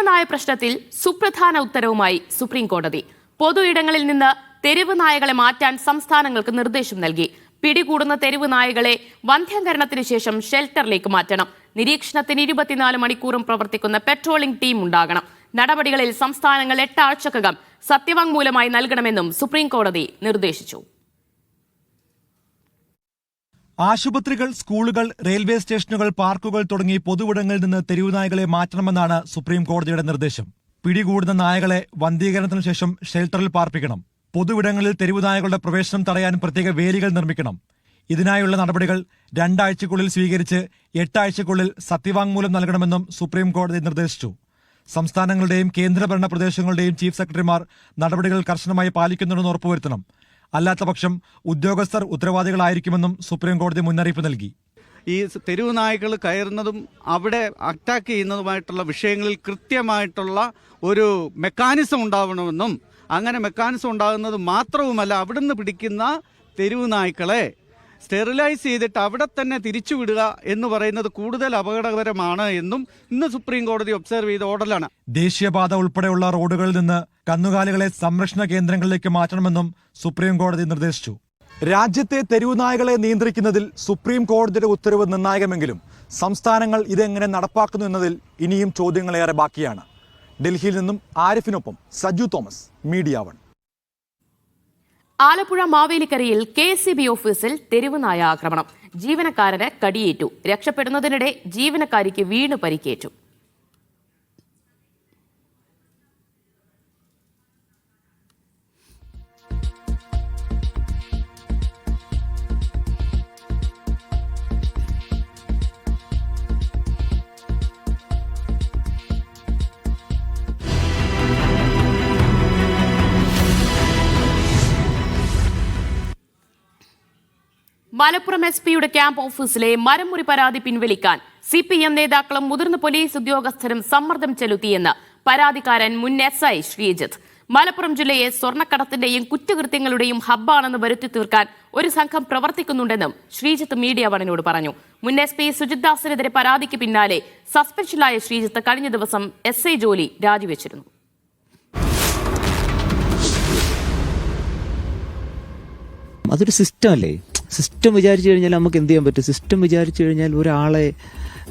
തെരുവ് നായ പ്രശ്നത്തിൽ സുപ്രധാന ഉത്തരവുമായി സുപ്രീം കോടതി. പൊതു ഇടങ്ങളിൽ നിന്ന് തെരുവ് നായകളെ മാറ്റാൻ സംസ്ഥാനങ്ങൾക്ക് നിർദ്ദേശം നൽകി. പിടികൂടുന്ന തെരുവ് നായകളെ വന്ധ്യംകരണത്തിന് ശേഷം ഷെൽട്ടറിലേക്ക് മാറ്റണം. നിരീക്ഷണത്തിന് ഇരുപത്തിനാല് മണിക്കൂറും പ്രവർത്തിക്കുന്ന പെട്രോളിംഗ് ടീം ഉണ്ടാകണം. നടപടികളിൽ സംസ്ഥാനങ്ങൾ എട്ടാഴ്ചക്കകം സത്യവാങ്മൂലമായി നൽകണമെന്നും സുപ്രീം കോടതി നിർദ്ദേശിച്ചു. ആശുപത്രികൾ സ്കൂളുകൾ റെയിൽവേ സ്റ്റേഷനുകൾ പാർക്കുകൾ തുടങ്ങി പൊതുവിടങ്ങളിൽ നിന്ന് തെരുവുനായകളെ മാറ്റണമെന്നാണ് സുപ്രീം കോടതിയുടെ നിർദ്ദേശം. പിടികൂടുന്ന നായകളെ വന്ധീകരണത്തിനു ശേഷം ഷെൽട്ടറിൽ പാർപ്പിക്കണം. പൊതുവിടങ്ങളിൽ തെരുവുനായകളുടെ പ്രവേശനം തടയാൻ പ്രത്യേക വേലികൾ നിർമ്മിക്കണം. ഇതിനായുള്ള നടപടികൾ രണ്ടാഴ്ചക്കുള്ളിൽ സ്വീകരിച്ച് എട്ടാഴ്ചക്കുള്ളിൽ സത്യവാങ്മൂലം നൽകണമെന്നും സുപ്രീം കോടതി നിർദ്ദേശിച്ചു. സംസ്ഥാനങ്ങളുടെയും കേന്ദ്രഭരണ പ്രദേശങ്ങളുടെയും ചീഫ് സെക്രട്ടറിമാർ നടപടികൾ കർശനമായി പാലിക്കുന്നുണ്ടെന്ന് ഉറപ്പുവരുത്തണം. അല്ലാത്തപക്ഷം ഉദ്യോഗസ്ഥർ ഉത്തരവാദികളായിരിക്കുമെന്നും സുപ്രീം കോടതി മുന്നറിയിപ്പ് നൽകി. ഈ തെരുവ് നായ്ക്കൾ കയറുന്നതും അവിടെ അറ്റാക്ക് ചെയ്യുന്നതുമായിട്ടുള്ള വിഷയങ്ങളിൽ കൃത്യമായിട്ടുള്ള ഒരു മെക്കാനിസം ഉണ്ടാവണമെന്നും അങ്ങനെ മെക്കാനിസം ഉണ്ടാകുന്നത് മാത്രവുമല്ല അവിടുന്ന് പിടിക്കുന്ന തെരുവ് നായ്ക്കളെ സ്റ്റെറിലൈസ് ചെയ്തിട്ട് അവിടെ തന്നെ തിരിച്ചുവിടുക എന്ന് പറയുന്നത് കൂടുതൽ അപകടകരമാണ് എന്നും ഇന്ന് സുപ്രീം കോടതി ഒബ്സർവ് ചെയ്ത ഓർഡറിലാണ്. ദേശീയപാത ഉൾപ്പെടെയുള്ള റോഡുകളിൽ നിന്ന് കന്നുകാലികളെ സംരക്ഷണ കേന്ദ്രങ്ങളിലേക്ക് മാറ്റണമെന്നും സുപ്രീം കോടതി നിർദ്ദേശിച്ചു. രാജ്യത്തെ തെരുവുനായകളെ നിയന്ത്രിക്കുന്നതിൽ സുപ്രീം കോടതിയുടെ ഉത്തരവ് നിർണായകമെങ്കിലും സംസ്ഥാനങ്ങൾ ഇതെങ്ങനെ നടപ്പാക്കുന്നു എന്നതിൽ ഇനിയും ചോദ്യങ്ങളേറെ ബാക്കിയാണ്. ഡൽഹിയിൽ നിന്നും ആരിഫിനൊപ്പം സജു തോമസ് മീഡിയ വൺ. ആലപ്പുഴ മാവേലിക്കരയിൽ കെ സി ബി ഓഫീസിൽ തെരുവുനായ ആക്രമണം. ജീവനക്കാരന് കടിയേറ്റു. രക്ഷപ്പെടുന്നതിനിടെ ജീവനക്കാരിക്ക് വീണ് പരിക്കേറ്റു. മലപ്പുറം എസ് പിയുടെ ക്യാമ്പ് ഓഫീസിലെ മരമുറി പരാതി പിൻവലിക്കാൻ സി പി എം നേതാക്കളും മുതിർന്ന പോലീസ് ഉദ്യോഗസ്ഥരും സമ്മർദ്ദം ചെലുത്തിയെന്ന് പരാതിക്കാരൻ മുൻ എസ് ഐ ശ്രീജിത്ത്. മലപ്പുറം ജില്ലയെ സ്വർണക്കടത്തിന്റെയും കുറ്റകൃത്യങ്ങളുടെയും ഹബ്ബാണെന്ന് വരുത്തി തീർക്കാൻ ഒരു സംഘം പ്രവർത്തിക്കുന്നുണ്ടെന്നും ശ്രീജിത്ത് മീഡിയ വണിനോട് പറഞ്ഞു. മുൻ എസ് പി സുജിത് ദാസിനെതിരെ പരാതിക്ക് പിന്നാലെ സസ്പെൻഷനിലായ ശ്രീജിത്ത് കഴിഞ്ഞ ദിവസം എസ് ഐ ജോലി രാജിവെച്ചിരുന്നു. അതൊരു സിസ്റ്റം അല്ലേ? സിസ്റ്റം വിചാരിച്ചു കഴിഞ്ഞാൽ നമുക്ക് എന്ത് ചെയ്യാൻ പറ്റും? സിസ്റ്റം വിചാരിച്ചു കഴിഞ്ഞാൽ ഒരാളെ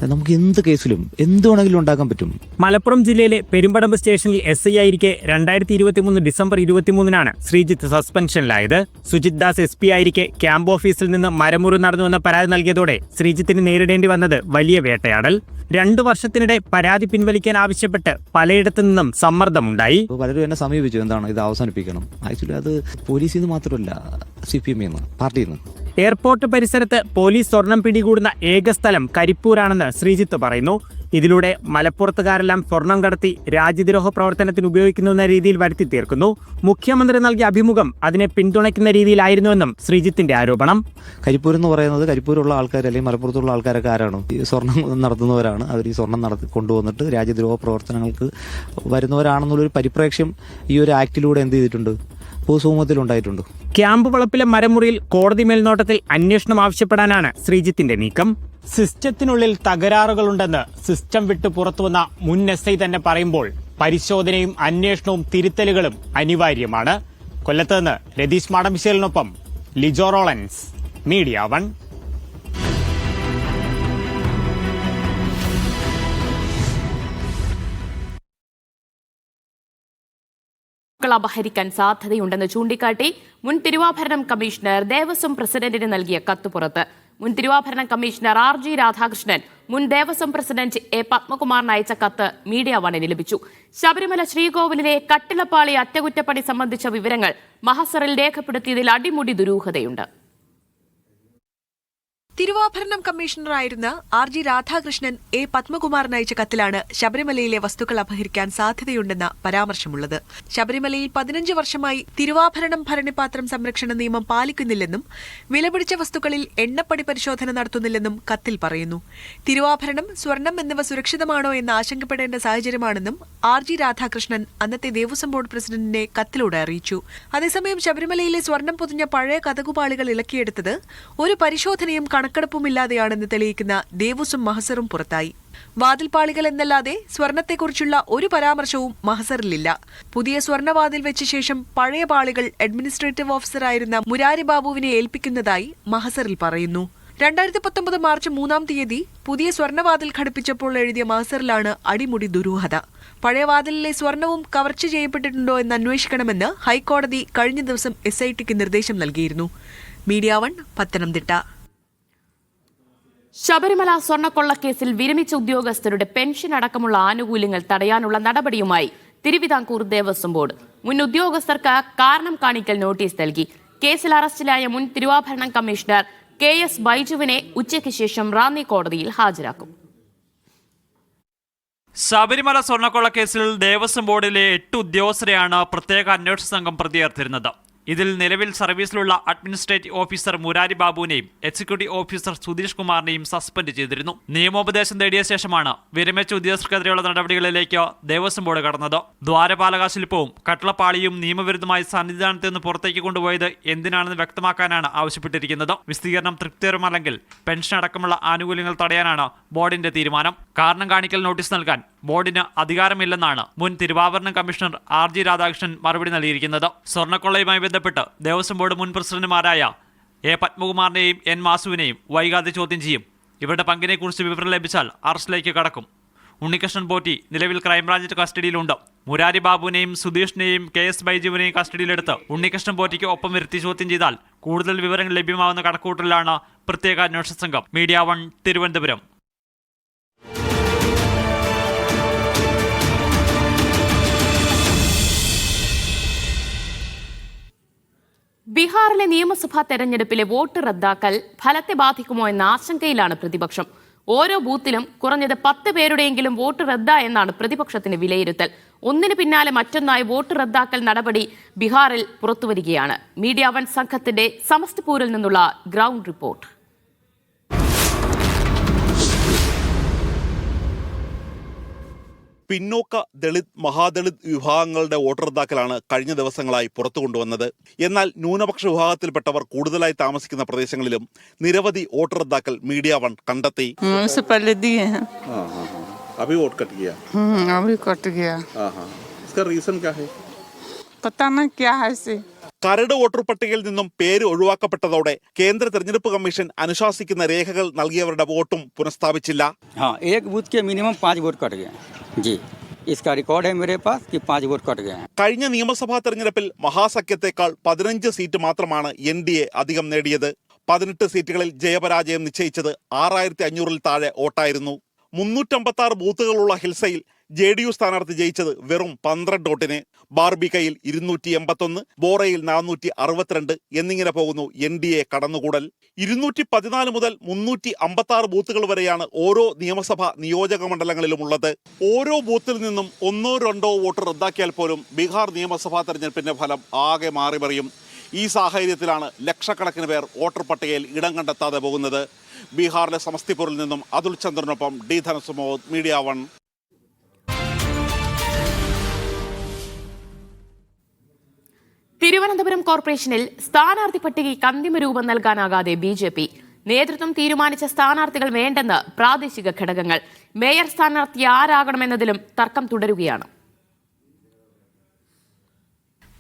നമുക്ക് എന്ത് കേസിലും എന്ത് വേണമെങ്കിലും ഉണ്ടാക്കാൻ പറ്റും. മലപ്പുറം ജില്ലയിലെ പെരുമ്പടമ്പ് സ്റ്റേഷനിൽ എസ് ഐ ആയിരിക്കെ രണ്ടായിരത്തി ഇരുപത്തിമൂന്ന് ഡിസംബർ ഇരുപത്തിമൂന്നിനാണ് ശ്രീജിത്ത് സസ്പെൻഷനിലായത്. സുജിത് ദാസ് എസ് പി ആയിരിക്കെ ക്യാമ്പ് ഓഫീസിൽ നിന്ന് മരമുറി നടന്നു നടന്നുവെന്ന പരാതി നൽകിയതോടെ ശ്രീജിത്തിന് നേരിടേണ്ടി വന്നത് വലിയ വേട്ടയാടൽ. രണ്ടു വർഷത്തിനിടെ പരാതി പിൻവലിക്കാൻ ആവശ്യപ്പെട്ട് പലയിടത്തു നിന്നും സമ്മർദ്ദമുണ്ടായി. ഉണ്ടായി പലരും എന്നെ സമീപിച്ചു. എന്താണ് ഇത് അവസാനിപ്പിക്കണം? ആക്ച്വലി അത് പോലീസിൽ നിന്ന് മാത്രമല്ല സി പി എമ്മിൽ നിന്ന് പാർട്ടിയിൽ നിന്ന്. എയർപോർട്ട് പരിസരത്ത് പോലീസ് സ്വർണം പിടികൂടുന്ന ഏക സ്ഥലം കരിപ്പൂരാണെന്ന് ശ്രീജിത്ത് പറയുന്നു. ഇതിലൂടെ മലപ്പുറത്തുകാരെല്ലാം സ്വർണം കടത്തി രാജ്യദ്രോഹ പ്രവർത്തനത്തിന് ഉപയോഗിക്കുന്ന രീതിയിൽ വരുത്തി തീർക്കുന്നു. മുഖ്യമന്ത്രി നൽകിയ അഭിമുഖം അതിനെ പിന്തുണയ്ക്കുന്ന രീതിയിലായിരുന്നുവെന്നും ശ്രീജിത്തിന്റെ ആരോപണം. കരിപ്പൂർ എന്ന് പറയുന്നത് കരിപ്പൂരുള്ള ആൾക്കാർ അല്ലെങ്കിൽ മലപ്പുറത്തുള്ള ആൾക്കാരൊക്കെ ആരാണ്? ഈ സ്വർണം നടത്തുന്നവരാണ്. അവർ ഈ സ്വർണം നടത്തി കൊണ്ടുവന്നിട്ട് രാജ്യദ്രോഹ പ്രവർത്തനങ്ങൾക്ക് വരുന്നവരാണെന്നുള്ളൊരു പരിപ്രേക്ഷ്യം ഈ ഒരു ആക്ടിലൂടെ എന്ത് ചെയ്തിട്ടുണ്ട്? പൊതുസമൂഹത്തിൽ ഉണ്ടായിട്ടുണ്ട് ക്യാമ്പ് വളപ്പിലെ മരമുറിയിൽ കോടതി മേൽനോട്ടത്തിൽ അന്വേഷണം ആവശ്യപ്പെടാനാണ് ശ്രീജിത്തിന്റെ നീക്കം. സിസ്റ്റത്തിനുള്ളിൽ തകരാറുകളുണ്ടെന്ന് സിസ്റ്റം വിട്ട് പുറത്തുവന്ന മുൻ എസ് ഐ തന്നെ പറയുമ്പോൾ പരിശോധനയും അന്വേഷണവും തിരുത്തലുകളും അനിവാര്യമാണ്. കൊല്ലത്ത് നിന്ന് രതീഷ് മാടമ്പിശേലിനൊപ്പം ലിജോ റോളൻസ് മീഡിയ വൺ. മക്കൾ അപഹരിക്കാൻ സാധ്യതയുണ്ടെന്ന് ചൂണ്ടിക്കാട്ടി മുൻ തിരുവാഭരണം കമ്മീഷണർ ദേവസ്വം പ്രസിഡന്റിന് നൽകിയ കത്ത് പുറത്ത് മുൻ തിരുവാഭരണം കമ്മീഷണർ ആർ ജി രാധാകൃഷ്ണൻ മുൻ ദേവസ്വം പ്രസിഡന്റ് എ പത്മകുമാറിന് അയച്ച കത്ത് മീഡിയ വണിന് ലഭിച്ചു. ശബരിമല ശ്രീകോവിലിലെ കട്ടിളപ്പാളി അറ്റകുറ്റപ്പണി സംബന്ധിച്ച വിവരങ്ങൾ മഹസറിൽ രേഖപ്പെടുത്തിയതിൽ അടിമുടി ദുരൂഹതയുണ്ട്. തിരുവാഭരണം കമ്മീഷണറായിരുന്ന ആർ ജി രാധാകൃഷ്ണൻ എ പത്മകുമാറിന് അയച്ച കത്തിലാണ് ശബരിമലയിലെ വസ്തുക്കൾ അപഹരിക്കാൻ സാധ്യതയുണ്ടെന്ന പരാമർശമുള്ളത്. ശബരിമലയിൽ പതിനഞ്ച് വർഷമായി തിരുവാഭരണം ഭരണിപാത്രം സംരക്ഷണ നിയമം പാലിക്കുന്നില്ലെന്നും വിലപിടിച്ച വസ്തുക്കളിൽ എണ്ണപ്പടി പരിശോധന നടത്തുന്നില്ലെന്നും കത്തിൽ പറയുന്നു. തിരുവാഭരണം സ്വർണം എന്നിവ സുരക്ഷിതമാണോ എന്ന് ആശങ്കപ്പെടേണ്ട സാഹചര്യമാണെന്നും ആർ ജി രാധാകൃഷ്ണൻ അന്നത്തെ ദേവസ്വം ബോർഡ് പ്രസിഡന്റിനെ കത്തിലൂടെ അറിയിച്ചു. അതേസമയം ശബരിമലയിലെ സ്വർണം പൊതിഞ്ഞ പഴയ കഥകുപാളികൾ ഇളക്കിയെടുത്തത് ഒരു പരിശോധനയും കണക്കെടുപ്പുമില്ലാതെയാണെന്ന് തെളിയിക്കുന്ന ദേവസ്വം മഹസറും പുറത്തായി. വാതിൽപാളികൾ എന്നല്ലാതെ സ്വർണത്തെക്കുറിച്ചുള്ള ഒരു പരാമർശവും മഹസറിലില്ല. പുതിയ സ്വർണവാതിൽ വെച്ച ശേഷം പഴയ പാളികൾ അഡ്മിനിസ്ട്രേറ്റീവ് ഓഫീസറായിരുന്ന മുരാരി ബാബുവിനെ ഏൽപ്പിക്കുന്നതായി മഹസറിൽ പറയുന്നു. രണ്ടായിരത്തി പത്തൊമ്പത് മാർച്ച് മൂന്നാം തീയതി പുതിയ സ്വർണവാതിൽ ഘടിപ്പിച്ചപ്പോൾ എഴുതിയ മഹസറിലാണ് അടിമുടി ദുരൂഹത. പഴയ വാതിലിലെ സ്വർണവും കവർച്ച ചെയ്യപ്പെട്ടിട്ടുണ്ടോ എന്ന് അന്വേഷിക്കണമെന്ന് ഹൈക്കോടതി കഴിഞ്ഞ ദിവസം എസ് നിർദ്ദേശം നൽകിയിരുന്നു. Media one Pathanamthitta. ശബരിമല സ്വർണക്കൊള്ളക്കേസിൽ വിരമിച്ച ഉദ്യോഗസ്ഥരുടെ പെൻഷൻ അടക്കമുള്ള ആനുകൂല്യങ്ങൾ തടയാനുള്ള നടപടിയുമായി തിരുവിതാംകൂർ ദേവസ്വം ബോർഡ്. മുൻ ഉദ്യോഗസ്ഥർക്ക് കാരണം കാണിക്കൽ നോട്ടീസ് നൽകി. കേസിൽ അറസ്റ്റിലായ മുൻ തിരുവാഭരണം കമ്മീഷണർ കെ എസ് ബൈജുവിനെ ഉച്ചയ്ക്ക് ശേഷം റാന്നി കോടതിയിൽ ഹാജരാക്കും. ശബരിമല സ്വർണക്കൊള്ളക്കേസിൽ ദേവസ്വം ബോർഡിലെ എട്ട് ഉദ്യോഗസ്ഥരെയാണ് പ്രത്യേക അന്വേഷണ സംഘം പ്രതിയേർത്തിരുന്നത് ഇതിൽ നിലവിൽ സർവീസിലുള്ള അഡ്മിനിസ്ട്രേറ്റീവ് ഓഫീസർ മുരാരി ബാബുവിനെയും എക്സിക്യൂട്ടീവ് ഓഫീസർ സുധീഷ് കുമാറിനെയും സസ്പെൻഡ് ചെയ്തിരുന്നു. നിയമോപദേശം തേടിയ ശേഷമാണ് വിരമിച്ച ഉദ്യോഗസ്ഥർക്കെതിരെയുള്ള നടപടികളിലേക്ക് ദേവസ്വം ബോർഡ് കടന്നത്. ദ്വാരപാലക ശില്പവും കട്ടളപ്പാളിയും നിയമവിരുദ്ധമായി സന്നിധാനത്ത് നിന്ന് പുറത്തേക്ക് കൊണ്ടുപോയത് എന്തിനാണെന്ന് വ്യക്തമാക്കാനാണ് ആവശ്യപ്പെട്ടിരിക്കുന്നത്. വിസ്തീർണം തൃപ്തികരമല്ലെങ്കിൽ പെൻഷൻ അടക്കമുള്ള ആനുകൂല്യങ്ങൾ തടയാനാണ് ബോർഡിന്റെ തീരുമാനം. കാരണം കാണിക്കൽ നോട്ടീസ് നൽകാൻ ബോർഡിന് അധികാരമില്ലെന്നാണ് മുൻ തിരുവാഭരണം കമ്മീഷണർ ആർ ജി രാധാകൃഷ്ണൻ മറുപടി നൽകിയിരിക്കുന്നത്. സ്വർണക്കൊള്ളയുമായി ബന്ധപ്പെട്ട് ദേവസ്വം ബോർഡ് മുൻ പ്രസിഡന്റുമാരായ എ പത്മകുമാറിനെയും എൻ മാസുവിനെയും വൈകാതെ ചോദ്യം ചെയ്യും. ഇവരുടെ പങ്കിനെക്കുറിച്ച് വിവരം ലഭിച്ചാൽ അറസ്റ്റിലേക്ക് കടക്കും. ഉണ്ണികൃഷ്ണൻ പോറ്റി നിലവിൽ ക്രൈംബ്രാഞ്ച് കസ്റ്റഡിയിലുണ്ട്. മുരാരി ബാബുവിനെയും സുധീഷിനെയും കെ എസ് ബൈജുവിനെയും കസ്റ്റഡിയിലെടുത്ത് ഉണ്ണികൃഷ്ണൻ പോറ്റിക്ക് ഒപ്പം വരുത്തി ചോദ്യം ചെയ്താൽ കൂടുതൽ വിവരങ്ങൾ ലഭ്യമാവുന്ന കണക്കൂട്ടലിലാണ് പ്രത്യേക അന്വേഷണ സംഘം. Media one Thiruvananthapuram. ബീഹാറിലെ നിയമസഭാ തെരഞ്ഞെടുപ്പിലെ വോട്ട് റദ്ദാക്കൽ ഫലത്തെ ബാധിക്കുമോ എന്ന ആശങ്കയിലാണ് പ്രതിപക്ഷം. ഓരോ ബൂത്തിലും കുറഞ്ഞത് പത്ത് പേരുടെയെങ്കിലും വോട്ട് റദ്ദായെന്നാണ് പ്രതിപക്ഷത്തിന്റെ വിലയിരുത്തൽ. ഒന്നിന് പിന്നാലെ മറ്റൊന്നായി വോട്ട് റദ്ദാക്കൽ നടപടി ബീഹാറിൽ പുറത്തുവരികയാണ്. മീഡിയ വൺ സംഘത്തിന്റെ സമസ്തപൂരിൽ നിന്നുള്ള ഗ്രൗണ്ട് റിപ്പോർട്ട്. പിന്നോക്ക ദളിത് മഹാദളിത് വിഭാഗങ്ങളുടെ വോട്ട് റദ്ദാക്കലാണ് കഴിഞ്ഞ ദിവസങ്ങളായി പുറത്തു കൊണ്ടുവന്നത് എന്നാൽ ന്യൂനപക്ഷ വിഭാഗത്തിൽപ്പെട്ടവർ കൂടുതലായി താമസിക്കുന്ന പ്രദേശങ്ങളിലും നിരവധി വോട്ട് റദ്ദാക്കൽ മീഡിയ വൺ കണ്ടെത്തി से पहले दिए हैं അഭി വോട്ട് കട്ട് കിയാ हम्म, अभी कट गया इसका रीजन क्या है पता ना क्या है इसे കരട് വോട്ടർ പട്ടികയിൽ നിന്നും പേര് ഒഴിവാക്കപ്പെട്ടതോടെ കേന്ദ്ര തെരഞ്ഞെടുപ്പ് കമ്മീഷൻ അനുശാസിക്കുന്ന രേഖകൾ നൽകിയവരുടെ വോട്ടും പുനഃസ്ഥാപിച്ചില്ല हाँ एक बूथ के मिनिमम पाँच वोट कट गए हैं जी इसका रिकॉर्ड है मेरे पास कि पाँच वोट कट गए हैं കഴിഞ്ഞ നിയമസഭാ തെരഞ്ഞെടുപ്പിൽ മഹാസഖ്യത്തെക്കാൾ പതിനഞ്ച് സീറ്റ് മാത്രമാണ് എൻ ഡി എ അധികം നേടിയത് പതിനെട്ട് സീറ്റുകളിൽ ജയപരാജയം നിശ്ചയിച്ചത് ആറായിരത്തി അഞ്ഞൂറിൽ താഴെ വോട്ടായിരുന്നു മുന്നൂറ്റമ്പത്തി ആറ് ബൂത്തുകളുള്ള ഹിൽസയിൽ ജെ ഡി യു സ്ഥാനാർത്ഥി ജയിച്ചത് വെറും പന്ത്രണ്ട് വോട്ടിന് ബാർബിക്കയിൽ ഇരുന്നൂറ്റി എൺപത്തൊന്ന് ബോറയിൽ നാനൂറ്റി അറുപത്തിരണ്ട് എന്നിങ്ങനെ പോകുന്നു എൻ ഡി എ കടന്നുകൂടൽ. ഇരുന്നൂറ്റി പതിനാല് മുതൽ മുന്നൂറ്റി അമ്പത്തി ആറ് ബൂത്തുകൾ വരെയാണ് ഓരോ നിയമസഭാ നിയോജക മണ്ഡലങ്ങളിലും ഉള്ളത്. ഓരോ ബൂത്തിൽ നിന്നും ഒന്നോ രണ്ടോ വോട്ട് റദ്ദാക്കിയാൽ പോലും ബീഹാർ നിയമസഭാ തെരഞ്ഞെടുപ്പിന്റെ ഫലം ആകെ മാറിമറിയും. ഈ സാഹചര്യത്തിലാണ് ലക്ഷക്കണക്കിന് പേർ വോട്ടർ പട്ടികയിൽ ഇടം കണ്ടെത്താതെ പോകുന്നത്. ബീഹാറിലെ സമസ്തിപൂരിൽ നിന്നും Athul ചന്ദ്രനൊപ്പം D Dhanasumod media one. Thiruvananthapuram കോർപ്പറേഷനിൽ സ്ഥാനാർത്ഥി പട്ടികയ്ക്ക് അന്തിമ രൂപം നൽകാനാകാതെ ബി ജെ പി നേതൃത്വം തീരുമാനിച്ച സ്ഥാനാർത്ഥികൾ വേണ്ടെന്ന് പ്രാദേശിക ഘടകങ്ങൾ. മേയർ സ്ഥാനാർത്ഥി ആരാകണമെന്നതിലും തർക്കം തുടരുകയാണ്.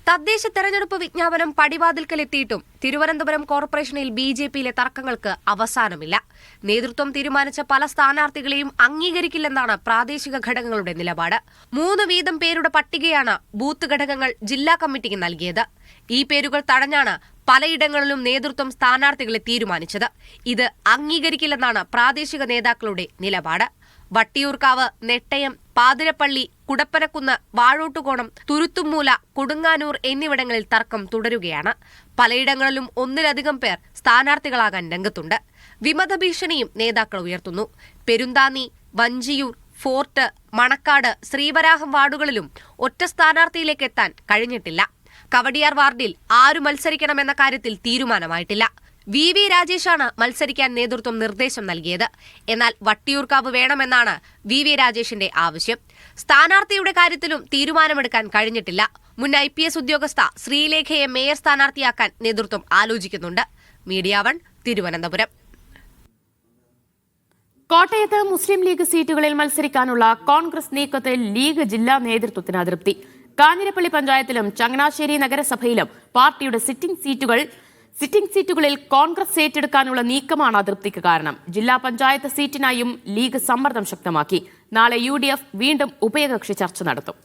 തദ്ദേശ തെരഞ്ഞെടുപ്പ് വിജ്ഞാപനം പടിവാതിൽക്കലെത്തിയിട്ടും തിരുവനന്തപുരം കോർപ്പറേഷനിൽ ബി ജെ പിയിലെ തർക്കങ്ങൾക്ക് അവസാനമില്ല. നേതൃത്വം തീരുമാനിച്ച പല സ്ഥാനാർത്ഥികളെയും അംഗീകരിക്കില്ലെന്നാണ് പ്രാദേശിക ഘടകങ്ങളുടെ നിലപാട്. മൂന്ന് വീതം പേരുടെ പട്ടികയാണ് ബൂത്ത് ഘടകങ്ങൾ ജില്ലാ കമ്മിറ്റിക്ക് നൽകിയത്. ഈ പേരുകൾ തടഞ്ഞാണ് പലയിടങ്ങളിലും നേതൃത്വം സ്ഥാനാർത്ഥികളെ തീരുമാനിച്ചത്. ഇത് അംഗീകരിക്കില്ലെന്നാണ് പ്രാദേശിക നേതാക്കളുടെ നിലപാട്. വട്ടിയൂർക്കാവ് നെട്ടയം പാതിരപ്പള്ളി കുടപ്പനക്കുന്ന് വാഴോട്ടുകോണം തുരുത്തുമൂല കൊടുങ്ങാനൂർ എന്നിവിടങ്ങളിൽ തർക്കം തുടരുകയാണ്. പലയിടങ്ങളിലും ഒന്നിലധികം പേർ സ്ഥാനാർത്ഥികളാകാൻ രംഗത്തുണ്ട്. വിമത ഭീഷണിയും നേതാക്കൾ ഉയർത്തുന്നു. പെരുന്താനി വഞ്ചിയൂർ ഫോർട്ട് മണക്കാട് ശ്രീവരാഹം വാർഡുകളിലും ഒറ്റ സ്ഥാനാർത്ഥിയിലേക്ക് എത്താൻ കഴിഞ്ഞിട്ടില്ല. കവടിയാർ വാർഡിൽ ആരു മത്സരിക്കണമെന്ന കാര്യത്തിൽ തീരുമാനമായിട്ടില്ല. വി വി രാജേഷാണ് മത്സരിക്കാൻ നേതൃത്വം നിർദ്ദേശം നൽകിയത്. എന്നാൽ വട്ടിയൂർക്കാവ് വേണമെന്നാണ് വി വി രാജേഷിന്റെ ആവശ്യം. സ്ഥാനാർത്ഥിയുടെ കാര്യത്തിലും തീരുമാനമെടുക്കാൻ കഴിഞ്ഞിട്ടില്ല. മുൻ ഐ പി എസ് ഉദ്യോഗസ്ഥ ശ്രീലേഖയെ മേയർ സ്ഥാനാർത്ഥിയാക്കാൻ നേതൃത്വം ആലോചിക്കുന്നുണ്ട്. Media one Thiruvananthapuram. കോട്ടയത്ത് മുസ്ലിം ലീഗ് സീറ്റുകളിൽ മത്സരിക്കാനുള്ള കോൺഗ്രസ് നീക്കത്തിൽ ലീഗ് ജില്ലാ നേതൃത്വത്തിന് അതൃപ്തി. കാഞ്ഞിരപ്പള്ളി പഞ്ചായത്തിലും ചങ്ങനാശ്ശേരി നഗരസഭയിലും പാർട്ടിയുടെ സിറ്റിംഗ് സീറ്റുകൾ സിറ്റിംഗ് സീറ്റുകളിൽ കോൺഗ്രസ് ഏറ്റെടുക്കാനുള്ള നീക്കമാണ് അതൃപ്തിക്ക് കാരണം. ജില്ലാ പഞ്ചായത്ത് സീറ്റിനായും ലീഗ് സമ്മർദ്ദം ശക്തമാക്കി. നാളെ യു വീണ്ടും ഉഭയകക്ഷി ചർച്ച നടത്തും.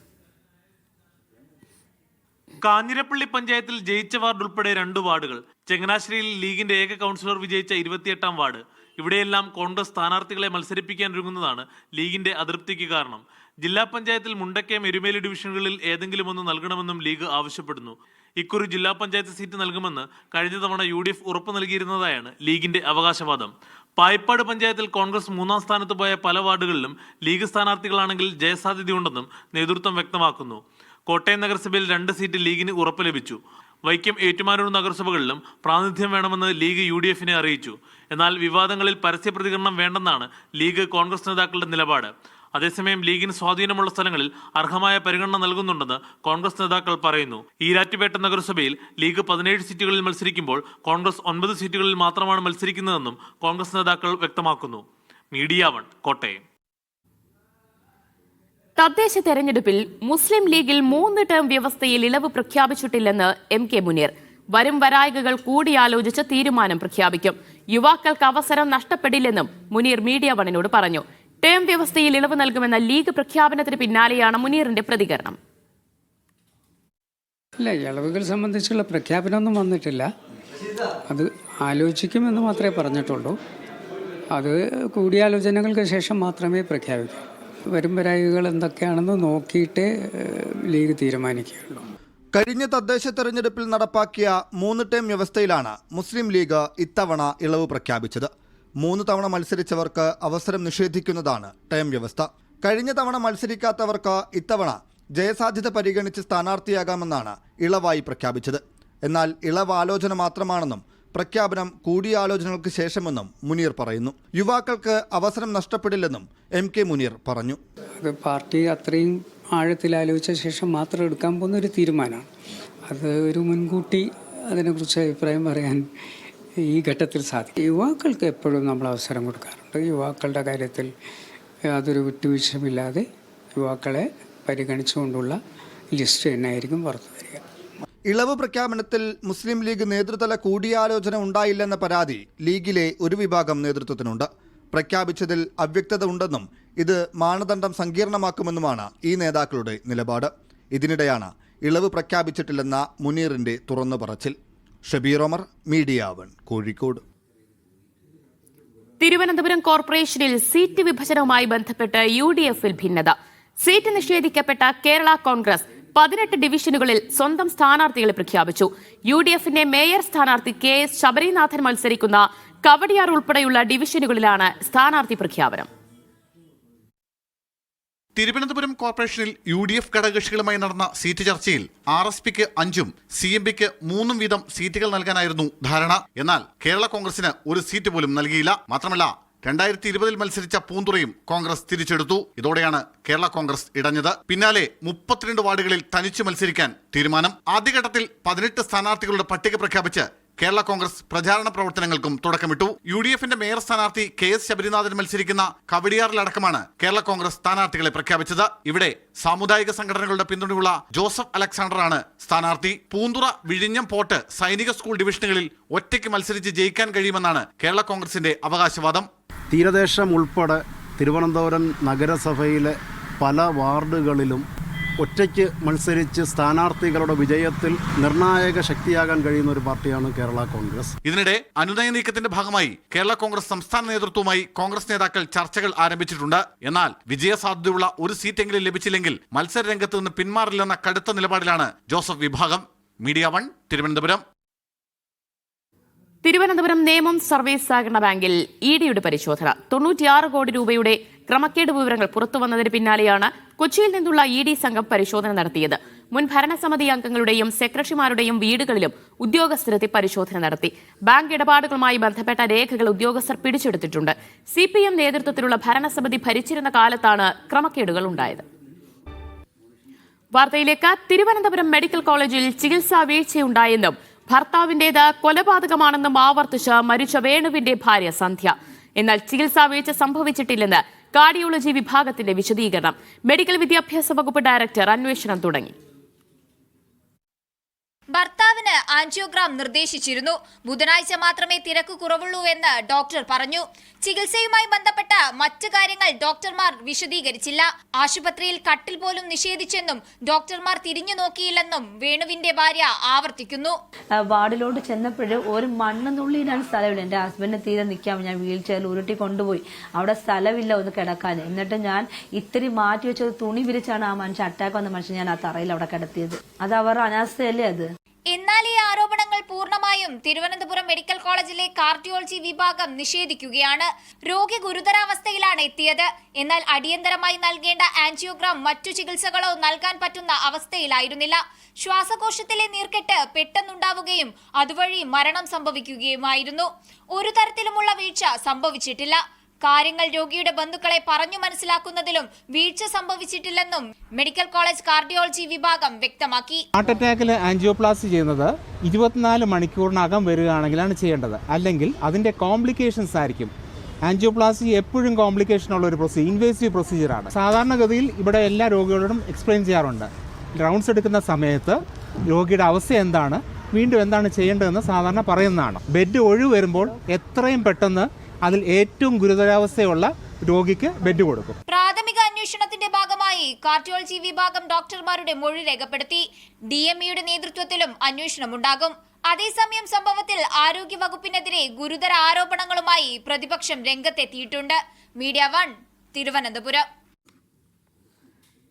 കാഞ്ഞിരപ്പള്ളി പഞ്ചായത്തിൽ ജയിച്ച വാർഡ് ഉൾപ്പെടെ രണ്ട് വാർഡുകൾ. ചങ്ങനാശ്ശേരിയിൽ ലീഗിന്റെ ഏക കൗൺസിലർ വിജയിച്ച ഇരുപത്തിയെട്ടാം വാർഡ്. ഇവിടെയെല്ലാം കോൺഗ്രസ് സ്ഥാനാർത്ഥികളെ മത്സരിപ്പിക്കാൻ ഒരുങ്ങുന്നതാണ് ലീഗിന്റെ അതൃപ്തിക്ക് കാരണം. ജില്ലാ പഞ്ചായത്തിൽ മുണ്ടക്കയം എരുമേലി ഡിവിഷനുകളിൽ ഏതെങ്കിലും ഒന്ന് നൽകണമെന്നും ലീഗ് ആവശ്യപ്പെടുന്നു. ഇക്കുറി ജില്ലാ പഞ്ചായത്ത് സീറ്റ് നൽകുമെന്ന് കഴിഞ്ഞ തവണ യു ഡി എഫ് ഉറപ്പു നൽകിയിരുന്നതായാണ് ലീഗിന്റെ അവകാശവാദം. പായിപ്പാട് പഞ്ചായത്തിൽ കോൺഗ്രസ് മൂന്നാം സ്ഥാനത്ത് പോയ പല വാർഡുകളിലും ലീഗ് സ്ഥാനാർത്ഥികളാണെങ്കിൽ ജയസാധ്യതയുണ്ടെന്നും നേതൃത്വം വ്യക്തമാക്കുന്നു. കോട്ടയം നഗരസഭയിൽ രണ്ട് സീറ്റ് ലീഗിന് ഉറപ്പ് ലഭിച്ചു. വൈക്കം ഏറ്റുമാനൂർ നഗരസഭകളിലും പ്രാതിനിധ്യം വേണമെന്ന് ലീഗ് യു ഡി എഫിനെ അറിയിച്ചു. എന്നാൽ വിവാദങ്ങളിൽ പരസ്യ പ്രതികരണം വേണ്ടെന്നാണ് ലീഗ് കോൺഗ്രസ് നേതാക്കളുടെ നിലപാട്. അതേസമയം ലീഗിന് സ്വാധീനമുള്ള സ്ഥലങ്ങളിൽ അർഹമായ പരിഗണന നൽകുന്നുണ്ടെന്ന് കോൺഗ്രസ് നേതാക്കൾ പറയുന്നു. ഈരാറ്റുപേട്ട നഗരസഭയിൽ ലീഗ് പതിനേഴ് സീറ്റുകളിൽ മത്സരിക്കുമ്പോൾ കോൺഗ്രസ് ഒൻപത് സീറ്റുകളിൽ മാത്രമാണ് മത്സരിക്കുന്നതെന്നും കോൺഗ്രസ് നേതാക്കൾ വ്യക്തമാക്കുന്നു. Media one Kottayam. തദ്ദേശ തെരഞ്ഞെടുപ്പിൽ മുസ്ലിം ലീഗിൽ മൂന്ന് ടേം വ്യവസ്ഥയിൽ ഇളവ് പ്രഖ്യാപിച്ചിട്ടില്ലെന്ന് എം കെ മുനീർ. വരും വരായികകൾ കൂടിയാലോചിച്ച് തീരുമാനം പ്രഖ്യാപിക്കും. യുവാക്കൾക്ക് അവസരം നഷ്ടപ്പെടില്ലെന്നും മുനീർ മീഡിയ വണിനോട് പറഞ്ഞു. ടേം വ്യവസ്ഥയിൽ ഇളവ് നൽകുമെന്ന ലീഗ് പ്രഖ്യാപനത്തിന് പിന്നാലെയാണ് മുനീറിന്റെ പ്രതികരണം. ഇല്ല ഇളവുകൾ സംബന്ധിച്ചുള്ള പ്രഖ്യാപനമൊന്നും വന്നിട്ടില്ല. അത് ആലോചിക്കുമെന്ന് മാത്രമേ പറഞ്ഞിട്ടുള്ളൂ. അത് കൂടിയാലോചനകൾക്ക് ശേഷം മാത്രമേ പ്രഖ്യാപിക്കൂ. വരും വരായികൾ എന്തൊക്കെയാണെന്ന് നോക്കിയിട്ടേ ലീഗ് തീരുമാനിക്കുകയുള്ളൂ. കഴിഞ്ഞ തദ്ദേശ തെരഞ്ഞെടുപ്പിൽ നടപ്പാക്കിയ മൂന്ന് ടേം വ്യവസ്ഥയിലാണ് മുസ്ലിം ലീഗ് ഇത്തവണ ഇളവ് പ്രഖ്യാപിച്ചത്. മൂന്ന് തവണ മത്സരിച്ചവർക്ക് അവസരം നിഷേധിക്കുന്നതാണ് ടേം വ്യവസ്ഥ. കഴിഞ്ഞ തവണ മത്സരിക്കാത്തവർക്ക് ഇത്തവണ ജയസാധ്യത പരിഗണിച്ച് സ്ഥാനാർത്ഥിയാകാമെന്നാണ് ഇളവായി പ്രഖ്യാപിച്ചത്. എന്നാൽ ഇളവ് ആലോചന മാത്രമാണെന്നും പ്രഖ്യാപനം കൂടിയാലോചനകൾക്ക് ശേഷമെന്നും മുനീർ പറയുന്നു. യുവാക്കൾക്ക് അവസരം നഷ്ടപ്പെടില്ലെന്നും എം കെ മുനീർ പറഞ്ഞു. അത് പാർട്ടി അത്രയും ആഴത്തിൽ ആലോചിച്ച ശേഷം മാത്രം എടുക്കാൻ പോകുന്ന ഒരു തീരുമാനമാണ്. അത് ഒരു മുൻകൂട്ടി അതിനെക്കുറിച്ച് അഭിപ്രായം പറയാൻ ഈ ഘട്ടത്തിൽ സാധിക്കും. യുവാക്കൾക്ക് എപ്പോഴും നമ്മൾ അവസരം കൊടുക്കാറുണ്ട്. യുവാക്കളുടെ കാര്യത്തിൽ യാതൊരു വിട്ടുവീഴ്ചയുമില്ലാതെ യുവാക്കളെ പരിഗണിച്ചുകൊണ്ടുള്ള ലിസ്റ്റ് തന്നെയായിരിക്കും പുറത്തു ഇളവ് പ്രഖ്യാപനത്തിൽ മുസ്ലിം ലീഗ് നേതൃതല കൂടിയാലോചന ഉണ്ടായില്ലെന്ന പരാതി ലീഗിലെ ഒരു വിഭാഗം നേതൃത്വത്തിനുണ്ട്. പ്രഖ്യാപിച്ചതിൽ അവ്യക്തത ഉണ്ടെന്നും ഇത് മാനദണ്ഡം സങ്കീർണമാക്കുമെന്നുമാണ് ഈ നേതാക്കളുടെ നിലപാട്. ഇതിനിടെയാണ് ഇളവ് പ്രഖ്യാപിച്ചിട്ടില്ലെന്ന മുനീറിന്റെ തുറന്നു പറച്ചിൽ ഷബീർ ഒമർ മീഡിയ വൺ കോഴിക്കോട്. തിരുവനന്തപുരം കോർപ്പറേഷനിൽ സീറ്റ് വിഭജനവുമായി ബന്ധപ്പെട്ട് യു ഡി എഫിൽ ഭിന്നത. സീറ്റ് നിഷേധിക്കപ്പെട്ട കേരള കോൺഗ്രസ് പതിനെട്ട് ഡിവിഷനുകളിൽ സ്വന്തം സ്ഥാനാർത്ഥികളെ പ്രഖ്യാപിച്ചു. യു ഡി എഫിന്റെ മേയർ സ്ഥാനാർത്ഥി കെ എസ് ശബരിനാഥൻ മത്സരിക്കുന്ന കവടിയാർ ഉൾപ്പെടെയുള്ള ഡിവിഷനുകളിലാണ് സ്ഥാനാർത്ഥി പ്രഖ്യാപനം. തിരുവനന്തപുരം കോർപ്പറേഷനിൽ യു ഡി എഫ് ഘടകകക്ഷികളുമായി നടന്ന സീറ്റ് ചർച്ചയിൽ ആർ എസ് പിക്ക് അഞ്ചും സി എം പിക്ക് മൂന്നും വീതം സീറ്റുകൾ നൽകാനായിരുന്നു ധാരണ. എന്നാൽ കേരള കോൺഗ്രസിന് ഒരു സീറ്റ് പോലും നൽകിയില്ല. മാത്രമല്ല രണ്ടായിരത്തി ഇരുപതിൽ മത്സരിച്ച പൂന്തുറയും കോൺഗ്രസ് തിരിച്ചെടുത്തു. ഇതോടെയാണ് കേരള കോൺഗ്രസ് ഇടഞ്ഞത്. പിന്നാലെ മുപ്പത്തിരണ്ട് വാർഡുകളിൽ തനിച്ചു മത്സരിക്കാൻ തീരുമാനം. ആദ്യഘട്ടത്തിൽ പതിനെട്ട് സ്ഥാനാർത്ഥികളുടെ പട്ടിക പ്രഖ്യാപിച്ച് കേരള കോൺഗ്രസ് പ്രചാരണ പ്രവർത്തനങ്ങൾക്കും തുടക്കമിട്ടു. യു ഡി എഫിന്റെ മേയർ സ്ഥാനാർത്ഥി കെ എസ് ശബരിനാഥൻ മത്സരിക്കുന്ന കവടിയാറിലടക്കമാണ് കേരള കോൺഗ്രസ് സ്ഥാനാർത്ഥികളെ പ്രഖ്യാപിച്ചത്. ഇവിടെ സാമുദായിക സംഘടനകളുടെ പിന്തുണയുള്ള ജോസഫ് അലക്സാണ്ടറാണ് സ്ഥാനാർത്ഥി. പൂന്തുറ വിഴിഞ്ഞം പോർട്ട് സൈനിക സ്കൂൾ ഡിവിഷനുകളിൽ ഒറ്റയ്ക്ക് മത്സരിച്ച് ജയിക്കാൻ കഴിയുമെന്നാണ് കേരള കോൺഗ്രസിന്റെ അവകാശവാദം. തീരദേശം ഉൾപ്പെടെ തിരുവനന്തപുരം നഗരസഭയിലെ പല വാർഡുകളിലും ഒറ്റയ്ക്ക് മത്സരിച്ച് സ്ഥാനാർത്ഥികളുടെ വിജയത്തിൽ നിർണായക ശക്തിയാകാൻ കഴിയുന്ന ഒരു പാർട്ടിയാണ് കേരള കോൺഗ്രസ്. ഇതിനിടെ അനുനയ നീക്കത്തിന്റെ ഭാഗമായി കേരള കോൺഗ്രസ് സംസ്ഥാന നേതൃത്വവുമായി കോൺഗ്രസ് നേതാക്കൾ ചർച്ചകൾ ആരംഭിച്ചിട്ടുണ്ട്. എന്നാൽ വിജയസാധ്യതയുള്ള ഒരു സീറ്റെങ്കിലും ലഭിച്ചില്ലെങ്കിൽ മത്സര രംഗത്ത് നിന്ന് പിന്മാറില്ലെന്ന കടുത്ത നിലപാടിലാണ് ജോസഫ് വിഭാഗം. Media one Thiruvananthapuram. തിരുവനന്തപുരം നിയമം സർവീസ് സഹകരണ ബാങ്കിൽ ഇ ഡിയുടെ പരിശോധന. തൊണ്ണൂറ്റിയാറ് കോടി രൂപയുടെ ക്രമക്കേട് വിവരങ്ങൾ പുറത്തുവന്നതിന് പിന്നാലെയാണ് കൊച്ചിയിൽ നിന്നുള്ള ഇ ഡി സംഘം പരിശോധന നടത്തിയത്. മുൻ ഭരണസമിതി അംഗങ്ങളുടെയും സെക്രട്ടറിമാരുടെയും വീടുകളിലും ഉദ്യോഗസ്ഥരെത്തി പരിശോധന നടത്തി. ബാങ്ക് ഇടപാടുകളുമായി ബന്ധപ്പെട്ട രേഖകൾ ഉദ്യോഗസ്ഥർ പിടിച്ചെടുത്തിട്ടുണ്ട്. സി പി എം നേതൃത്വത്തിലുള്ള ഭരണസമിതി ഭരിച്ചിരുന്ന കാലത്താണ് ക്രമക്കേടുകൾ ഉണ്ടായത്. വാർത്തയിലേക്ക് തിരുവനന്തപുരം മെഡിക്കൽ കോളേജിൽ ചികിത്സാ വീഴ്ചയുണ്ടായെന്നും ഭർത്താവിന്റേത് കൊലപാതകമാണെന്നും ആവർത്തിച്ച് മരിച്ച വേണുവിന്റെ ഭാര്യ സന്ധ്യ. എന്നാൽ ചികിത്സാ വീഴ്ച സംഭവിച്ചിട്ടില്ലെന്ന് കാർഡിയോളജി വിഭാഗത്തിന്റെ വിശദീകരണം. മെഡിക്കൽ വിദ്യാഭ്യാസ വകുപ്പ് ഡയറക്ടർ അന്വേഷണം തുടങ്ങി. ഭർത്താവിന് ആൻജിയോഗ്രാം നിർദ്ദേശിച്ചിരുന്നു. ബുധനാഴ്ച മാത്രമേ തിരക്ക് കുറവുള്ളൂ എന്ന് ഡോക്ടർ പറഞ്ഞു. ചികിത്സയുമായി ബന്ധപ്പെട്ട മറ്റു കാര്യങ്ങൾ ഡോക്ടർമാർ വിശദീകരിച്ചില്ല. ആശുപത്രിയിൽ കട്ടിൽ പോലും നിഷേധിച്ചെന്നും ഡോക്ടർമാർ തിരിഞ്ഞു നോക്കിയില്ലെന്നും വേണുവിന്റെ ഭാര്യ ആവർത്തിക്കുന്നു. വാർഡിലോട്ട് ചെന്നപ്പോൾ ഒരു മണ്ണ് നുള്ളിയിടാൻ സ്ഥലമില്ല. എന്റെ ഹസ്ബൻഡിന് തീരെ നിൽക്കാൻ ഞാൻ വീൽ ചെയറിൽ ഉരുട്ടി കൊണ്ടുപോയി. അവിടെ സ്ഥലമില്ല ഒന്ന് കിടക്കാൻ. എന്നിട്ട് ഞാൻ ഇത്തിരി മാറ്റി വെച്ച തുണി വിരിച്ചാണ് ആ മനുഷ്യൻ അറ്റാക്ക് വന്ന മനുഷ്യൻ ഞാൻ ആ തറയിൽ അവിടെ കിടത്തിയത്. അത് അവർ അനാസ്ഥയല്ലേ അത്? എന്നാൽ ഈ ആരോപണങ്ങൾ പൂർണമായും തിരുവനന്തപുരം മെഡിക്കൽ കോളേജിലെ കാർഡിയോളജി വിഭാഗം നിഷേധിക്കുകയാണ്. രോഗി ഗുരുതരാവസ്ഥയിലാണ് എത്തിയത്. എന്നാൽ അടിയന്തരമായി നൽകേണ്ട ആൻജിയോഗ്രാം മറ്റു ചികിത്സകളോ നൽകാൻ പറ്റുന്ന അവസ്ഥയിലായിരുന്നില്ല. ശ്വാസകോശത്തിലെ നീർക്കെട്ട് പെട്ടെന്നുണ്ടാവുകയും അതുവഴി മരണം സംഭവിക്കുകയുമായിരുന്നു. ഒരു തരത്തിലുമുള്ള വീഴ്ച സംഭവിച്ചിട്ടില്ല. കാര്യങ്ങൾ രോഗിയുടെ ബന്ധുക്കളെ പറഞ്ഞു മനസ്സിലാക്കുന്നതിലും വീഴ്ച സംഭവിച്ചിട്ടില്ലെന്നും മെഡിക്കൽ കോളേജ് കാർഡിയോളജി വിഭാഗം വ്യക്തമാക്കി. ഹാർട്ട് അറ്റാക്കിൽ ആൻജിയോപ്ലാസ്റ്റി ചെയ്യുന്നത് ഇരുപത്തിനാല് മണിക്കൂറിനകം വരികയാണെങ്കിലാണ് ചെയ്യേണ്ടത്. അല്ലെങ്കിൽ അതിന്റെ കോംപ്ലിക്കേഷൻസ് ആയിരിക്കും. ആൻജിയോപ്ലാസ്റ്റി എപ്പോഴും കോംപ്ലിക്കേഷൻ ഉള്ള ഒരു പ്രൊസീജർ ഇൻവേസീവ് പ്രൊസീജിയറാണ് സാധാരണഗതിയിൽ ഇവിടെ എല്ലാ രോഗികളോടും എക്സ്പ്ലെയിൻ ചെയ്യാറുണ്ട്. റൗണ്ട്സ് എടുക്കുന്ന സമയത്ത് രോഗിയുടെ അവസ്ഥ എന്താണ്? വീണ്ടും എന്താണ് ചെയ്യേണ്ടതെന്ന് സാധാരണ പറയുന്നതാണ്. ബെഡ് ഒഴിവ് വരുമ്പോൾ എത്രയും പെട്ടെന്ന് അതിൽ ഏറ്റവും ഗുരുതരാവസ്ഥയുള്ള രോഗിക്ക് ബെഡ് കൊടുക്കും. പ്രാഥമിക അന്വേഷണത്തിന്റെ ഭാഗമായി കാർഡിയോളജി വിഭാഗം ഡോക്ടർമാരുടെ മൊഴി രേഖപ്പെടുത്തി ഡി എം ഇയുടെ നേതൃത്വത്തിലും അന്വേഷണമുണ്ടാകും. അതേസമയം സംഭവത്തിൽ ആരോഗ്യ വകുപ്പിനെതിരെ ഗുരുതര ആരോപണങ്ങളുമായി പ്രതിപക്ഷം രംഗത്തെത്തിയിട്ടുണ്ട്. Media One Thiruvananthapuram.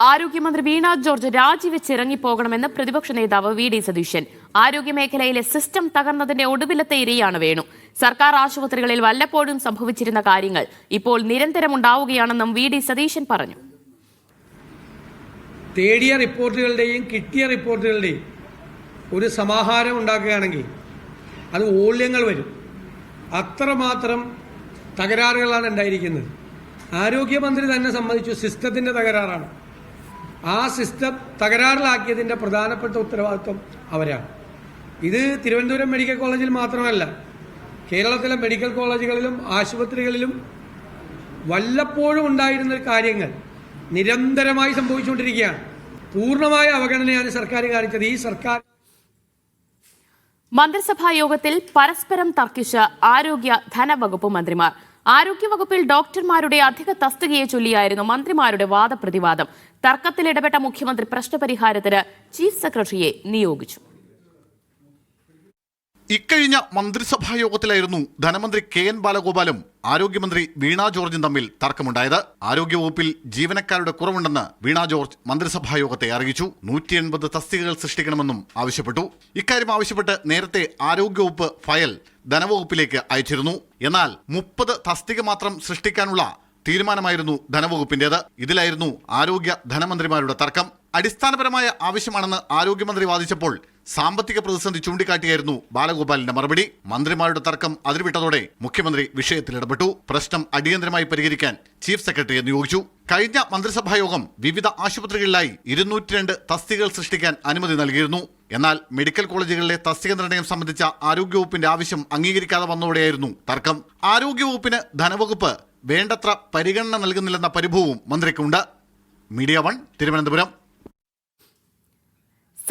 ആരോഗ്യമന്ത്രി വീണ ജോർജ് രാജിവെച്ച് ഇറങ്ങിപ്പോകണമെന്ന് പ്രതിപക്ഷ നേതാവ് വി ഡി സതീശൻ. ആരോഗ്യമേഖലയിലെ സിസ്റ്റം തകർന്നതിന്റെ ഒടുവിലത്തെ ഇരയാണ് വേണു. സർക്കാർ ആശുപത്രികളിൽ വല്ലപ്പോഴും സംഭവിച്ചിരുന്ന കാര്യങ്ങൾ ഇപ്പോൾ നിരന്തരം ഉണ്ടാവുകയാണെന്നും വി ഡി സതീശൻ പറഞ്ഞു. തേടിയ റിപ്പോർട്ടുകളുടെയും കിട്ടിയ റിപ്പോർട്ടുകളുടെയും ഒരു സമാഹാരം ഉണ്ടാക്കുകയാണെങ്കിൽ അത് ഓള്യങ്ങൾ വരും. അത്രമാത്രം തകരാറുകളാണ് ഉണ്ടായിരിക്കുന്നത്. ആരോഗ്യമന്ത്രി തന്നെ സംബന്ധിച്ചു സിസ്റ്റത്തിന്റെ തകരാറാണ്. ആ സിസ്റ്റം തകരാറിലാക്കിയതിന്റെ പ്രധാനപ്പെട്ട ഉത്തരവാദിത്വം അവരാണ്. ഇത് തിരുവനന്തപുരം മെഡിക്കൽ കോളേജിൽ മാത്രമല്ല കേരളത്തിലെ മെഡിക്കൽ കോളേജുകളിലും ആശുപത്രികളിലും വല്ലപ്പോഴും ഉണ്ടായിരുന്ന കാര്യങ്ങൾ നിരന്തരമായി സംഭവിച്ചുകൊണ്ടിരിക്കുകയാണ്. പൂർണമായ അവഗണനയാണ് സർക്കാർ കാണിച്ചത്. ഈ സർക്കാർ മന്ത്രിസഭാ യോഗത്തിൽ പരസ്പരം തർക്കിച്ച് ആരോഗ്യ ധനവകുപ്പ് മന്ത്രിമാർ. ആരോഗ്യവകുപ്പിൽ ഡോക്ടർമാരുടെ അധിക തസ്തികയെ ചൊല്ലിയായിരുന്നു മന്ത്രിമാരുടെ വാദപ്രതിവാദം. തർക്കത്തിൽ ഇടപെട്ട മുഖ്യമന്ത്രി പ്രശ്നപരിഹാരത്തിന് ചീഫ് സെക്രട്ടറിയെ നിയോഗിച്ചു. ഇക്കഴിഞ്ഞ മന്ത്രിസഭാ യോഗത്തിലായിരുന്നു ധനമന്ത്രി കെ എൻ ബാലഗോപാലും ആരോഗ്യമന്ത്രി വീണ ജോർജും തമ്മിൽ തർക്കമുണ്ടായത്. ആരോഗ്യവകുപ്പിൽ ജീവനക്കാരുടെ കുറവുണ്ടെന്ന് വീണ ജോർജ് മന്ത്രിസഭാ യോഗത്തെ അറിയിച്ചു. നൂറ്റി എൺപത് തസ്തികകൾ സൃഷ്ടിക്കണമെന്നും ആവശ്യപ്പെട്ടു. ഇക്കാര്യം ആവശ്യപ്പെട്ട് നേരത്തെ ആരോഗ്യവകുപ്പ് ഫയൽ ധനവകുപ്പിലേക്ക് അയച്ചിരുന്നു. എന്നാൽ മുപ്പത് തസ്തിക മാത്രം സൃഷ്ടിക്കാനുള്ള തീരുമാനമായിരുന്നു ധനവകുപ്പിന്റേത്. ഇതിലായിരുന്നു ആരോഗ്യ ധനമന്ത്രിമാരുടെ തർക്കം. അടിസ്ഥാനപരമായ ആവശ്യമാണെന്ന് ആരോഗ്യമന്ത്രി വാദിച്ചപ്പോൾ സാമ്പത്തിക പ്രതിസന്ധി ചൂണ്ടിക്കാട്ടിയായിരുന്നു ബാലഗോപാലിന്റെ മറുപടി. മന്ത്രിമാരുടെ തർക്കം അതിർവിട്ടതോടെ മുഖ്യമന്ത്രി വിഷയത്തിൽ ഇടപെട്ടു. പ്രശ്നം അടിയന്തരമായി പരിഹരിക്കാൻ ചീഫ് സെക്രട്ടറിയെ നിയോഗിച്ചു കഴിഞ്ഞ മന്ത്രിസഭാ യോഗം വിവിധ ആശുപത്രികളിലായി ഇരുന്നൂറ്റി രണ്ട് തസ്തികകൾ സൃഷ്ടിക്കാൻ അനുമതി നൽകിയിരുന്നു. എന്നാൽ മെഡിക്കൽ കോളേജുകളിലെ തസ്തിക നിർണയം സംബന്ധിച്ച ആരോഗ്യവകുപ്പിന്റെ ആവശ്യം അംഗീകരിക്കാതെ വന്നതോടെയായിരുന്നു തർക്കം. ആരോഗ്യവകുപ്പിന് ധനവകുപ്പ് വേണ്ടത്ര പരിഗണന നൽകുന്നില്ലെന്ന പരിഭവവും മന്ത്രിക്കുണ്ട്. Media one Thiruvananthapuram.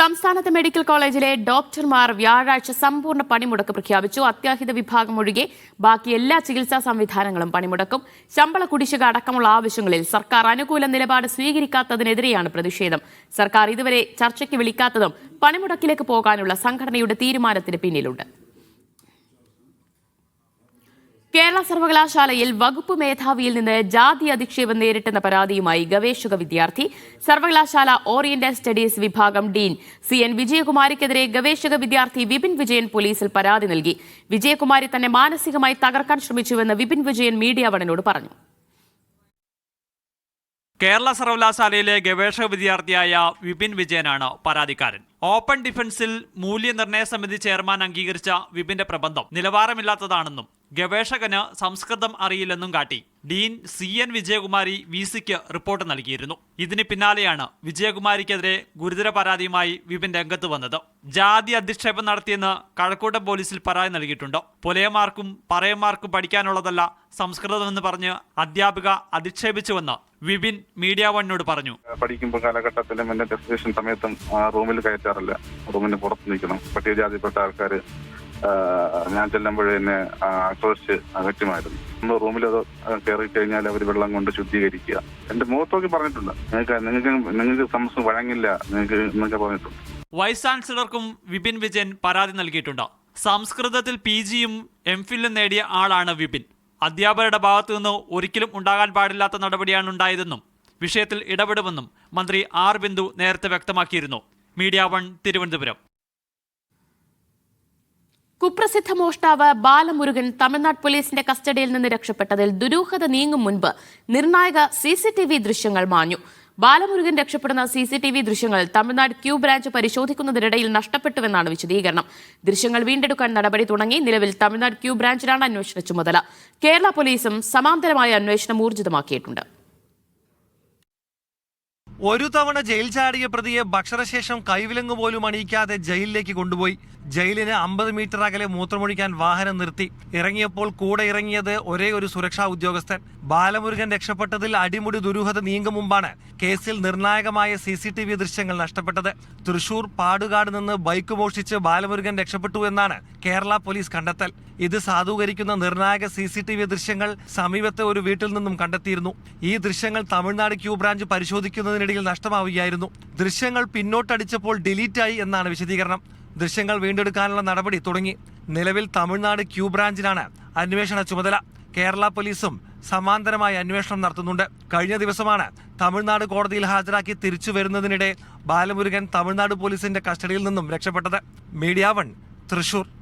സംസ്ഥാനത്തെ മെഡിക്കൽ കോളേജിലെ ഡോക്ടർമാർ വ്യാഴാഴ്ച സമ്പൂർണ പണിമുടക്ക് പ്രഖ്യാപിച്ചു. അത്യാഹിത വിഭാഗം ഒഴികെ ബാക്കി എല്ലാ ചികിത്സാ സംവിധാനങ്ങളും പണിമുടക്കും. ശമ്പള കുടിശ്ശിക അടക്കമുള്ള ആവശ്യങ്ങളിൽ സർക്കാർ അനുകൂല നിലപാട് സ്വീകരിക്കാത്തതിനെതിരെയാണ് പ്രതിഷേധം. സർക്കാർ ഇതുവരെ ചർച്ചയ്ക്ക് വിളിക്കാത്തതും പണിമുടക്കിലേക്ക് പോകാനുള്ള സംഘടനയുടെ തീരുമാനത്തിന് പിന്നിലുണ്ട്. കേരള സർവകലാശാലയിൽ വകുപ്പ് മേധാവിയിൽ നിന്ന് ജാതി അധിക്ഷേപം നേരിട്ടെന്ന പരാതിയുമായി ഗവേഷക വിദ്യാർത്ഥി സർവകലാശാല ഓറിയന്റൽ സ്റ്റഡീസ് വിഭാഗം ഡീൻ. സി. എൻ. വിജയകുമാരിക്കെതിരെ ഗവേഷക വിദ്യാർത്ഥി വിപിൻ വിജയൻ പോലീസിൽ പരാതി നൽകി. വിജയകുമാരി തന്നെ മാനസികമായി തകർക്കാൻ ശ്രമിച്ചുവെന്ന് വിപിൻ വിജയൻ മീഡിയ വണനോട് പറഞ്ഞു. കേരള സർവകലാശാലയിലെ ഗവേഷക വിദ്യാർത്ഥിയായ വിപിൻ വിജയനാണ് പരാതിക്കാരൻ. ഓപ്പൺ ഡിഫൻസിൽ മൂല്യനിർണയ സമിതി ചെയർമാൻ അംഗീകരിച്ച വിപിന്റെ പ്രബന്ധം നിലവാരമില്ലാത്തതാണെന്നും ഗവേഷകന് സംസ്കൃതം അറിയില്ലെന്നും കാട്ടി dean C N Vijayakumari V സിക്ക് റിപ്പോർട്ട് നൽകിയിരുന്നു. ഇതിന് പിന്നാലെയാണ് വിജയകുമാരിക്കെതിരെ ഗുരുതര പരാതിയുമായി വിപിൻ രംഗത്ത് വന്നത്. ജാതി അധിക്ഷേപം നടത്തിയെന്ന് കഴക്കൂട്ടം പോലീസിൽ പരാതി നൽകിയിട്ടുണ്ട്. പുലയന്മാർക്കും പറയന്മാർക്കും പഠിക്കാനുള്ളതല്ല സംസ്കൃതമെന്ന് പറഞ്ഞ് അധ്യാപിക അധിക്ഷേപിച്ചുവെന്ന് വിപിൻ മീഡിയ വണ്ണോട് പറഞ്ഞു. പഠിക്കുമ്പോൾ കാലഘട്ടത്തിലും എന്റെ ഡെസ്റ്റിനേഷൻ സമയത്തും റൂമിൽ കയറ്റാറില്ല. റൂമിന് പുറത്ത് നിൽക്കണം. പട്ടികജാതിപ്പെട്ട ആൾക്കാർ ഞാൻ ചെല്ലുമ്പോൾ എന്നെ ആക്രോശിച്ച് അകറ്റുമായിരുന്നു. ഒന്ന് റൂമിൽ അത് കയറി കഴിഞ്ഞാൽ അവർ വെള്ളം കൊണ്ട് ശുദ്ധീകരിക്കുക. എന്റെ മുഖത്തോക്കി പറഞ്ഞിട്ടുണ്ട്. നിങ്ങൾക്ക് നിങ്ങൾക്ക് നിങ്ങൾക്ക് സംസ്കൃതം വഴങ്ങില്ല നിങ്ങൾക്ക് എന്നൊക്കെ പറഞ്ഞിട്ടുണ്ട്. വൈസ് ചാൻസലർക്കും വിപിൻ വിജയൻ പരാതി നൽകിയിട്ടുണ്ട്. സംസ്കൃതത്തിൽ പി ജിയും എം ഫില്ലും നേടിയ ആളാണ് വിപിൻ. അധ്യാപകരുടെ ഭാഗത്തു നിന്ന് ഒരിക്കലും ഉണ്ടാകാൻ പാടില്ലാത്ത നടപടിയാണ് ഉണ്ടായതെന്നും വിഷയത്തിൽ ഇടപെടുമെന്നും മന്ത്രി ആർ ബിന്ദു നേരത്തെ വ്യക്തമാക്കിയിരുന്നു. Media One Thiruvananthapuram. കുപ്രസിദ്ധ മോഷ്ടാവ് ബാലമുരുകൻ തമിഴ്നാട് പോലീസിന്റെ കസ്റ്റഡിയിൽ നിന്ന് രക്ഷപ്പെട്ടതിൽ ദുരൂഹത നീങ്ങും മുൻപ് നിർണായക സി ദൃശ്യങ്ങൾ മാഞ്ഞു. ബാലമുരുകൻ രക്ഷപ്പെടുന്ന സി സി ടി വി ദൃശ്യങ്ങൾ തമിഴ്നാട് ക്യൂ ബ്രാഞ്ച് പരിശോധിക്കുന്നതിനിടയിൽ നഷ്ടപ്പെട്ടുവെന്നാണ് വിശദീകരണം. ദൃശ്യങ്ങൾ വീണ്ടെടുക്കാൻ നടപടി തുടങ്ങി നിലവിൽ തമിഴ്നാട് ക്യൂ ബ്രാഞ്ചിലാണ് അന്വേഷണ ചുമതല. കേരള പോലീസും സമാന്തരമായ അന്വേഷണം ഊർജിതമാക്കിയിട്ടുണ്ട്. ഒരു തവണ ജയിൽ ചാടിയ പ്രതിയെ ഭക്ഷണശേഷം കൈവിലങ്ങ് പോലും അണിയിക്കാതെ ജയിലിലേക്ക് കൊണ്ടുപോയി. ജയിലിന് അമ്പത് മീറ്റർ അകലെ മൂത്രമൊഴിക്കാൻ വാഹനം നിർത്തി. ഇറങ്ങിയപ്പോൾ കൂടെ ഇറങ്ങിയത് ഒരേ ഒരു സുരക്ഷാ ഉദ്യോഗസ്ഥൻ. ബാലമുരുകൻ രക്ഷപ്പെട്ടതിൽ അടിമുടി ദുരൂഹത നീങ്ങും മുമ്പാണ് കേസിൽ നിർണായകമായ സി സി ടി വി ദൃശ്യങ്ങൾ നഷ്ടപ്പെട്ടത്. തൃശൂർ പാടുകാട് നിന്ന് ബൈക്ക് മോഷിച്ച് ബാലമുരുകൻ രക്ഷപ്പെട്ടു എന്നാണ് കേരള പോലീസ് കണ്ടെത്തൽ. ഇത് സാധൂകരിക്കുന്ന നിർണായക സി സി ടി വി ദൃശ്യങ്ങൾ സമീപത്തെ ഒരു വീട്ടിൽ നിന്നും കണ്ടെത്തിയിരുന്നു. ഈ ദൃശ്യങ്ങൾ തമിഴ്നാട് ക്യൂ ബ്രാഞ്ച് പരിശോധിക്കുന്നതിനിടയിൽ നഷ്ടമാവുകയായിരുന്നു. ദൃശ്യങ്ങൾ പിന്നോട്ടടിച്ചപ്പോൾ ഡിലീറ്റായി എന്നാണ് വിശദീകരണം. ദൃശ്യങ്ങൾ വീണ്ടെടുക്കാനുള്ള നടപടി തുടങ്ങി. നിലവിൽ തമിഴ്നാട് ക്യൂ ബ്രാഞ്ചിലാണ് അന്വേഷണ ചുമതല. കേരള പോലീസും സമാന്തരമായി അന്വേഷണം നടത്തുന്നുണ്ട്. കഴിഞ്ഞ ദിവസമാണ് തമിഴ്നാട് കോടതിയിൽ ഹാജരാക്കി തിരിച്ചു വരുന്നതിനിടെ ബാലമുരുകൻ തമിഴ്നാട് പോലീസിന്റെ കസ്റ്റഡിയിൽ നിന്നും രക്ഷപ്പെട്ടത്. Media One Thrissur.